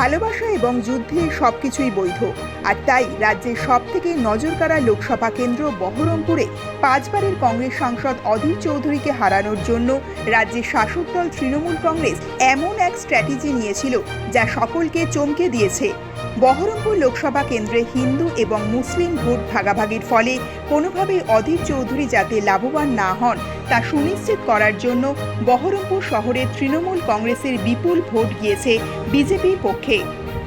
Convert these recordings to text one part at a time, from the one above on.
ভালোবাসা এবং যুদ্ধে সবকিছুই বৈধ। আর তাই রাজ্যের সব থেকে নজরকাড়া লোকসভা কেন্দ্র বহরমপুরে পাঁচবারের কংগ্রেস সাংসদ অধীর চৌধুরীকে হারানোর জন্য রাজ্যের শাসক দল তৃণমূল কংগ্রেস এমন এক স্ট্র্যাটেজি নিয়েছিল যা সকলকে চমকে দিয়েছে। বহরমপুর লোকসভা কেন্দ্রে হিন্দু এবং মুসলিম ভোট ভাগাভাগির ফলে কোনোভাবেই অধীর চৌধুরী যাতে লাভবান না হন তা সুনিশ্চিত করার জন্য বহরমপুর শহরে তৃণমূল কংগ্রেসের বিপুল ভোট গিয়েছে বিজেপির পক্ষে।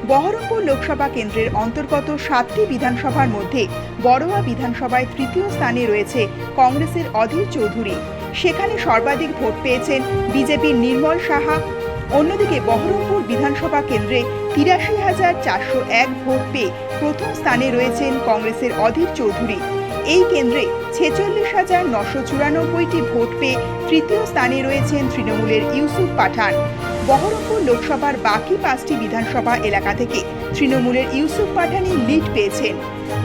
বহরমপুর লোকসভা কেন্দ্রের অন্তর্গত সাতটি বিধানসভার মধ্যে বড়োয়া বিধানসভায় তৃতীয় স্থানে রয়েছে কংগ্রেসের অধীর চৌধুরী। সেখানে সর্বাধিক ভোট পেয়েছেন বিজেপির নির্মল সাহা। অন্যদিকে বহরমপুর বিধানসভা কেন্দ্রে তিরাশি হাজার চারশো এক ভোট পেয়ে প্রথম স্থানে রয়েছেন কংগ্রেসের অধীর চৌধুরী। এই কেন্দ্রে ছেচল্লিশ হাজার নশো চুরানব্বইটি ভোট পেয়ে তৃতীয় স্থানে রয়েছেন তৃণমূলের ইউসুফ পাঠান। বহরমপুর লোকসভার বাকি পাঁচটি বিধানসভা এলাকা থেকে তৃণমূলের ইউসুফ পাঠানই লিড পেয়েছেন।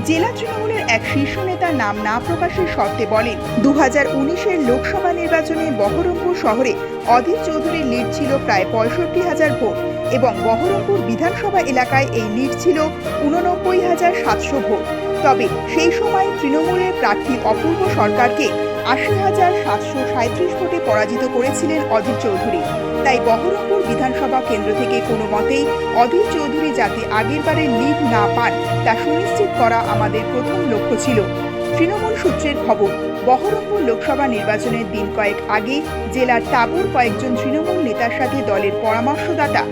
জেলা তৃণমূলের এক শীর্ষ নেতা নাম না প্রকাশের শর্তে বলেন দু হাজার উনিশের লোকসভা নির্বাচনে বহরমপুর শহরে অধীর চৌধুরীর লিড ছিল প্রায় পঁয়ষট্টি হাজার ভোট। এবং বহরমপুর বিধানসভা এলাকায় এই লিড ছিল উননব্বই হাজার সাতশো ভোট। তবে সেই সময় তৃণমূলের প্রার্থী অপূর্ব সরকারকে আশি হাজার সাতশো সাঁত্রিশ ভোটে পরাজিত করেছিলেন অধীর চৌধুরী। তাই বহরমপুর বিধানসভা কেন্দ্র থেকে কোনো মতেই অধীর চৌধুরী যাতে আগেরবারের লিড না পান, তা সুনিশ্চিত করা আমাদের প্রথম লক্ষ্য ছিল। তৃণমূল সূত্রের খবর, বহরমপুর লোকসভা নির্বাচনের দিন কয়েক আগে জেলার তাবুর কয়েকজন তৃণমূল নেতার সাথে দলের পরামর্শদাতা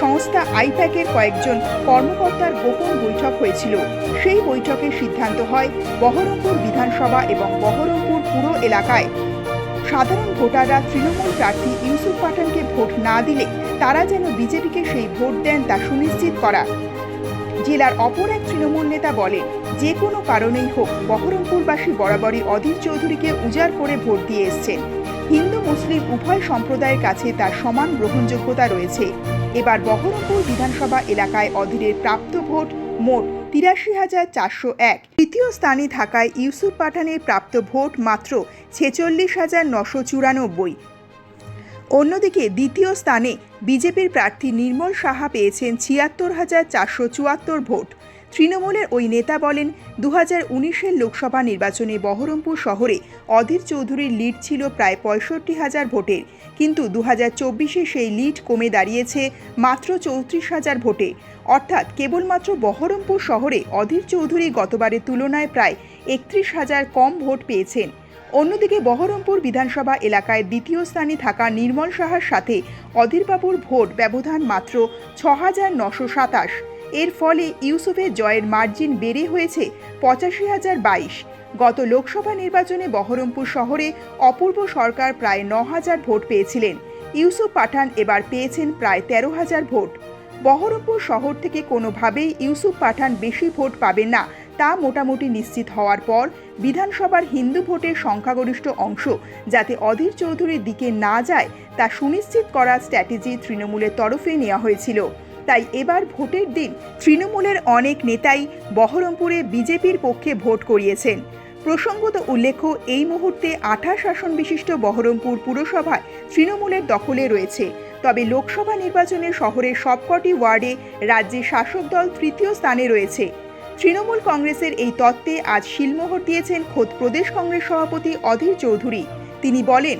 সংস্থা আইপ্যাকের কয়েকজন কর্মকর্তার গোপন বৈঠক হয়েছিল। সেই বৈঠকে সিদ্ধান্ত হয় বহরমপুর বিধানসভা এবং বহরমপুর পুরো এলাকায়। সাধারণ ভোটাররা তৃণমূল প্রার্থী ইউসুফ পাঠানকে ভোট না দিলে তারা যেন বিজেপিকে সেই ভোট দেন তা সুনিশ্চিত করা। জেলার অপর এক তৃণমূল নেতা বলেন যে কোনো কারণেই হোক, বহরমপুরবাসী বরাবরই অধীর চৌধুরীকে উজাড় করে ভোট দিয়ে এসছেন। হিন্দু, মুসলিম উভয় সম্প্রদায়ের কাছে তার সমান গ্রহণযোগ্যতা রয়েছে। এবার বহরমপুর বিধানসভা এলাকায় অধীরের প্রাপ্ত ভোট মোট তিরাশি হাজার চারশো এক। তৃতীয় স্থানে থাকায় ইউসুফ পাঠানের প্রাপ্ত ভোট মাত্র ছেচল্লিশ হাজার নশো চুরানব্বই। অন্যদিকে দ্বিতীয় স্থানে বিজেপির প্রার্থী নির্মল সাহা পেয়েছেন ছিয়াত্তর হাজার চারশো চুয়াত্তর ভোট। তৃণমূলের ওই নেতা বলেন দু হাজার লোকসভা নির্বাচনে বহরমপুর শহরে অধীর চৌধুরীর লিড ছিল প্রায় পঁয়ষট্টি হাজার ভোটের। কিন্তু দু হাজার সেই লিড কমে দাঁড়িয়েছে মাত্র চৌত্রিশ হাজার ভোটে। অর্থাৎ কেবলমাত্র বহরমপুর শহরে অধীর চৌধুরী গতবারের তুলনায় প্রায় একত্রিশ হাজার কম ভোট পেয়েছেন। অন্যদিকে বহরমপুর বিধানসভা এলাকায় দ্বিতীয় স্থানে থাকা নির্মল সাহার সাথে অধীরবাবুর ভোট ব্যবধান মাত্র ছ হাজার নশো সাতাশ। এর ফলে ইউসুফের জয়ের মার্জিন বেড়ে হয়েছে পঁচাশি হাজার বাইশ। গত লোকসভা নির্বাচনে বহরমপুর শহরে অপূর্ব সরকার প্রায় ন হাজার ভোট পেয়েছিলেন। ইউসুফ পাঠান এবার পেয়েছেন প্রায় তেরো হাজার ভোট। বহরমপুর শহর থেকে কোনোভাবেই ইউসুফ পাঠান বেশি ভোট পাবেন না, তা মোটামুটি নিশ্চিত হওয়ার পর বিধানসভার হিন্দু ভোটের সংখ্যাগরিষ্ঠ অংশ যাতে অধীর চৌধুরীর দিকে না যায় তা সুনিশ্চিত করার স্ট্র্যাটেজি তৃণমূলের তরফে নেওয়া হয়েছিল। তাই এবার ভোটের দিন তৃণমূলের অনেক নেতাই বহরমপুরে বিজেপির পক্ষে ভোট করিয়েছেন। প্রসঙ্গত উল্লেখ্য, এই মুহূর্তে আঠাশ আসন বিশিষ্ট বহরমপুর পুরসভায় তৃণমূলের দখলে রয়েছে। তবে লোকসভা নির্বাচনে শহরের সবকটি ওয়ার্ডে রাজ্যের শাসক দল তৃতীয় স্থানে রয়েছে। তৃণমূল কংগ্রেসের এই তত্ত্বে আজ শিলমোহর দিয়েছেন খোদ প্রদেশ কংগ্রেস সভাপতি অধীর চৌধুরী। তিনি বলেন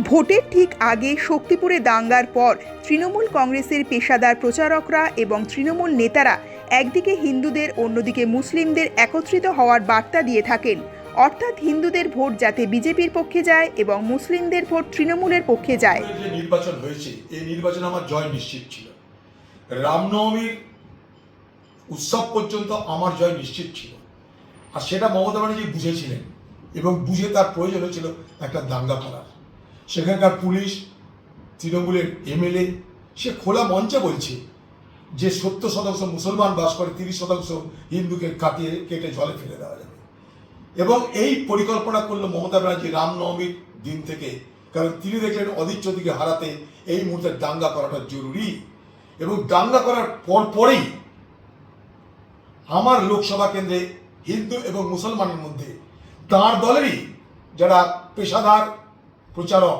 ভোটের ঠিক আগে শক্তিপুরে দাঙ্গার পর তৃণমূল কংগ্রেসের পেশাদার প্রচারকরা এবং তৃণমূল নেতারা একদিকে হিন্দুদের, অন্যদিকে মুসলিমদের একত্রিত হওয়ার বার্তা দিয়ে থাকেন। অর্থাৎ হিন্দুদের ভোট যাতে বিজেপির পক্ষে যায় এবং মুসলিমদের ভোট তৃণমূলের পক্ষে যায়। যে নির্বাচন হয়েছে, এই নির্বাচনে আমার জয় নিশ্চিত ছিল। রামনবমীর উৎসব পর্যন্ত আমার জয় নিশ্চিত ছিল। আর সেটা মমতা ব্যানার্জি বুঝেছিলেন এবং বুঝে তার প্রয়োজন হয়েছিল একটা দাঙ্গা করার। সেখানকার পুলিশ, তৃণমূলের এমএলএ, সে খোলা মঞ্চে বলছে যে সত্তর শতাংশ মুসলমান বাস করে, তিরিশ শতাংশ হিন্দুকে কাটিয়ে কেটে জলে ফেলে দেওয়া যাবে। এবং এই পরিকল্পনা করল মমতা ব্যানার্জি রামনবমীর দিন থেকে, কারণ তিনি দেখলেন অধীর চৌধুরীকে হারাতে এই মুহূর্তে দাঙ্গা করাটা জরুরি। এবং দাঙ্গা করার পর পরেই আমার লোকসভা কেন্দ্রে হিন্দু এবং মুসলমানের মধ্যে তার দলেরই যারা পেশাদার প্রচারক,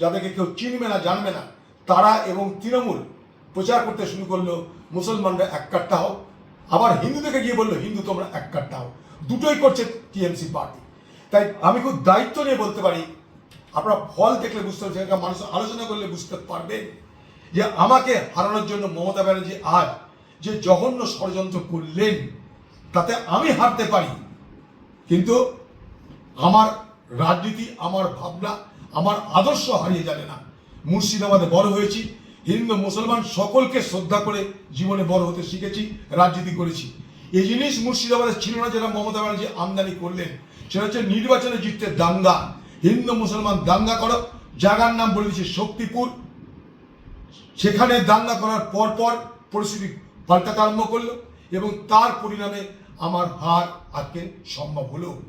যাদেরকে কেউ চিনবে না, জানবে না, তারা এবং তৃণমূল প্রচার করতে শুরু করল, মুসলমানরা এক কাট্টা হোক আবার হিন্দুদেরকে গিয়ে বলল, হিন্দু, তোমরা এক কাট্টা হোক দুটোই করছে টিএমসি পার্টি। তাই আমি খুব দায়িত্ব নিয়ে বলতে পারি, আপনারা ফল দেখলে বুঝতে পারছেন মানুষ আলোচনা করলে বুঝতে পারবেন যে আমাকে হারানোর জন্য মমতা ব্যানার্জি আজ যে জঘন্য ষড়যন্ত্র করলেন, তাতে আমি হারতে পারি। কিন্তু আমার রাজনীতি, আমার ভাবনা আমার আদর্শ হারিয়ে যাবে না। মুর্শিদাবাদে বড় হয়েছি। হিন্দু, মুসলমান সকলকে শ্রদ্ধা করে জীবনে বড় হতে শিখেছি, রাজনীতি করেছি। এই জিনিস মুর্শিদাবাদে ছিল না, যেটা মমতা ব্যানার্জি আমদানি করলেন। সেটা হচ্ছে নির্বাচনে জিততে দাঙ্গা। হিন্দু, মুসলমান দাঙ্গা করো। জায়গার নাম বলে দিচ্ছে শক্তিপুর। সেখানে দাঙ্গা করার পর পর পরিস্থিতি পাল্টাতে আরম্ভ করল এবং তার পরিণামে আমার হার আজকে সম্ভব হলো।